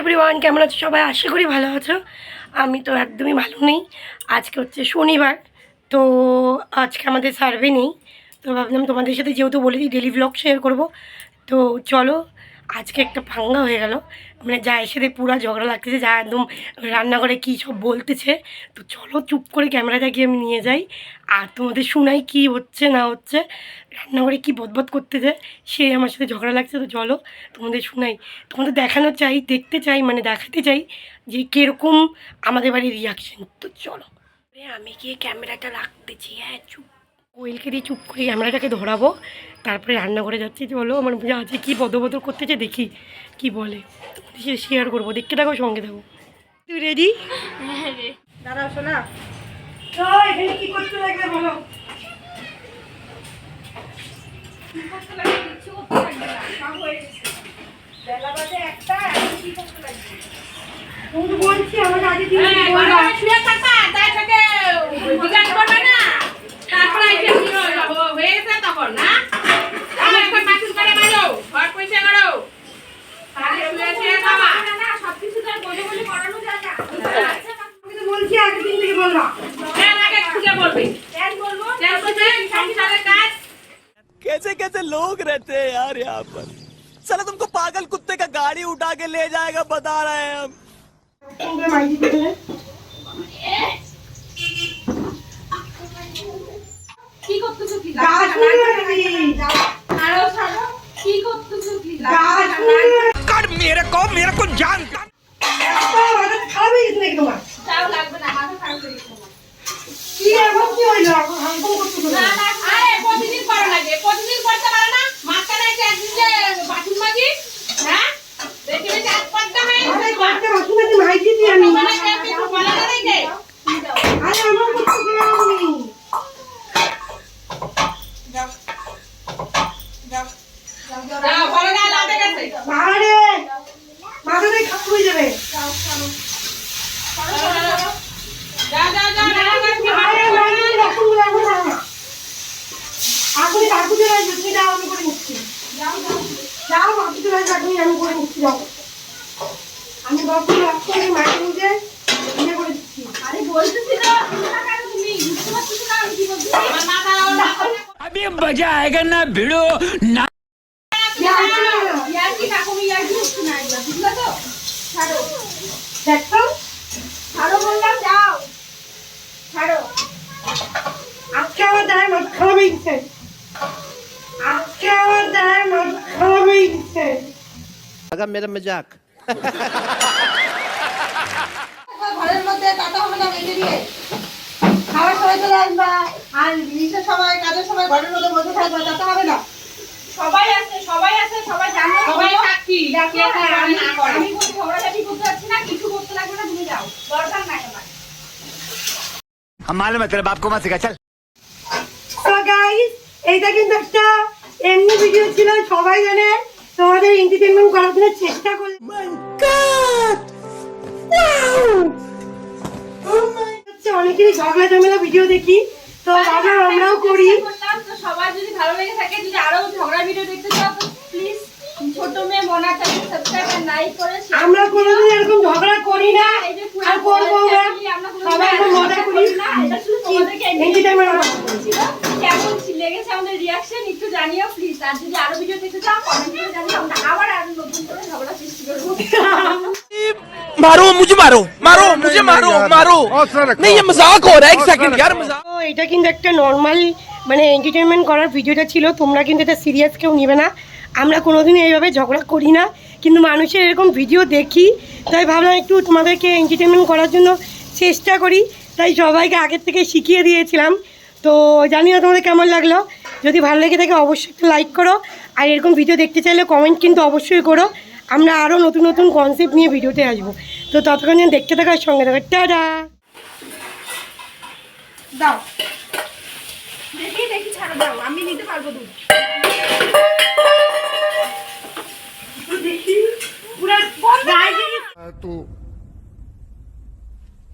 Everyone কেমন আছো? সবাই আশা করি ভালো আছো। আমি তো একদমই ভালো নেই। আজকে হচ্ছে শনিবার, তো আজকে আমাদের সার্ভে নেই। তো ভাবলাম তোমাদের সাথে যেহেতু বলেছি ডেলি ব্লগ শেয়ার করব। তো চলো, আজকে একটা ভাঙ্গা হয়ে গেল। মানে যা এসে দিয়ে পুরো ঝগড়া লাগতেছে, যা একদম রান্নাঘরে কী সব বলতেছে। তো চলো চুপ করে ক্যামেরাটা গিয়ে আমি নিয়ে যাই। আর তোমাদের শোনাই কি হচ্ছে, না হচ্ছে, রান্নাঘরে কী বদবদ করতেছে, সে আমার সাথে ঝগড়া লাগছে, তো চলো তোমাদের শোনাই। তোমাদের দেখানো চাই, দেখতে চাই মানে দেখাতে চাই যে কীরকম আমাদের বাড়ির রিয়াকশন তো চলো। আমি গিয়ে ক্যামেরাটা রাখতেছি হ্যাঁ চুপ কোয়েলকে দিয়ে চুপ করে ক্যামেরাটাকে ধরাবো তারপরে রান্না করে যাচ্ছি চলো আমার যা আছে কী বদবদল করতেছে দেখি কি বলে। সাথে শেয়ার করব দেখতে থাকো সঙ্গে থাকো। তুই রেডি দাঁড়াও শোনা এখানে কি করতে লাগবে বলো লাগবে? কিচ্ছু कैसे कैसे लोग रहते हैं यार यहाँ पर। चलो तुमको पागल कुत्ते का गाड़ी उठा के ले जाएगा बता रहे हैं हम। मेरे को मेरे को जान আপনি কাকুতে রাখবে তুমি যাও আমি করে নিচ্ছি যাও, যাও। যাও কাকুতে রাখবে আপনি আমি করে নিচ্ছি যাও আমি বকুল রক করে মাটি নিয়ে ইয়ে করে দিচ্ছি আরে বলতেছি তো, বুঝতে না কেন তুমি? বুঝতে পারতেছো না আমি কি বলতেছি? আমার মাথা ওর মাথায় अभी मजा आएगा ना भिड़ो ना लगा मेरा मजाक ঘরের মধ্যে কাটা হবে না বেঁধে দিয়ে খাওয়ার সময় চলে আসবা আর ইসের সময় কাজের সময় ঘরের মধ্যে বসে থাকবা কাটা হবে না সবাই আছে সবাই আছে সবাই জানো সবাই সাক্ষী দেখো, কে কি আমি- না করে। আমি কোনো ঝগড়াঝাটি করতে যাচ্ছি না কিছু করতে লাগবে না তুমি যাও দরকার নাই আমার हम मालूम है तेरे बाप को मत सिखा चल তো গাইস এইটা কিন্তু একটা এমনি ভিডিও ছিল সবাই জানে তোমাদের এন্টারটেনমেন্ট করার জন্য চেষ্টা করলাম হচ্ছে অনেকেরই ঝগড়া ঝামেলা ভিডিও দেখি। তো ভাবলাম আমরাও করি। তো সবার যদি ভালো লেগে থাকে যদি আরও ঝগড়া ভিডিও দেখতে চাও প্লিজ ছোট মেয়ে মনা চ্যানেল সাবস্ক্রাইব আর লাইক করে আমরা কোনোদিন এরকম ঝগড়া করি না আর করব না। সবাই মজা করি। না এটা শুধু তোমাদেরকে entertainment করা। ছিল কেমন ছিল- লেগেছে আমাদের রিয়াকশন একটু জানিও প্লিজ আর যদি আরো ভিডিও দেখতে চাও কমেন্ট করে জানিও আমরা আবার আরো নতুন করে ঝগড়া সৃষ্টি করবো मारो मुझे मारो मारो मुझे मारो मारो नहीं ये मजाक हो रहा है एक सेकंड यार मजाक তো এটা কিন্তু একটা নর্মাল মানে এন্টারটেনমেন্ট করার ভিডিওটা ছিল তোমরা কিন্তু এটা সিরিয়াস কেউ নেবে না আমরা কোনোদিন এইভাবে ঝগড়া করি না কিন্তু মানুষের এরকম ভিডিও দেখি তাই ভাবলাম একটু তোমাদেরকে এন্টারটেনমেন্ট করার জন্য চেষ্টা করি তাই সবাইকে আগের থেকে শিখিয়ে দিয়েছিলাম তো জানি না তোমাদের কেমন লাগলো যদি ভালো লেগে থাকে অবশ্যই একটু লাইক করো আর এরকম ভিডিও দেখতে চাইলে কমেন্ট কিন্তু অবশ্যই করো আমরা আরও নতুন নতুন কনসেপ্ট নিয়ে ভিডিওতে আসবো তো ততক্ষণ যেন দেখতে থাকার সঙ্গে থাকো টাটা দাও দেখি দেখি ছাড়ো দাও আমি নিতে পারবো দুধ দেখি পুরো গায়ে तो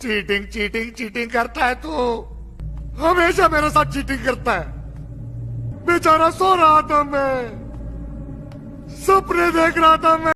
चीटिंग चीटिंग चीटिंग करता है तू हमेशा मेरे साथ चीटिंग करता है। बेचारा सो रहा था मैं। सपने देख रहा था मैं।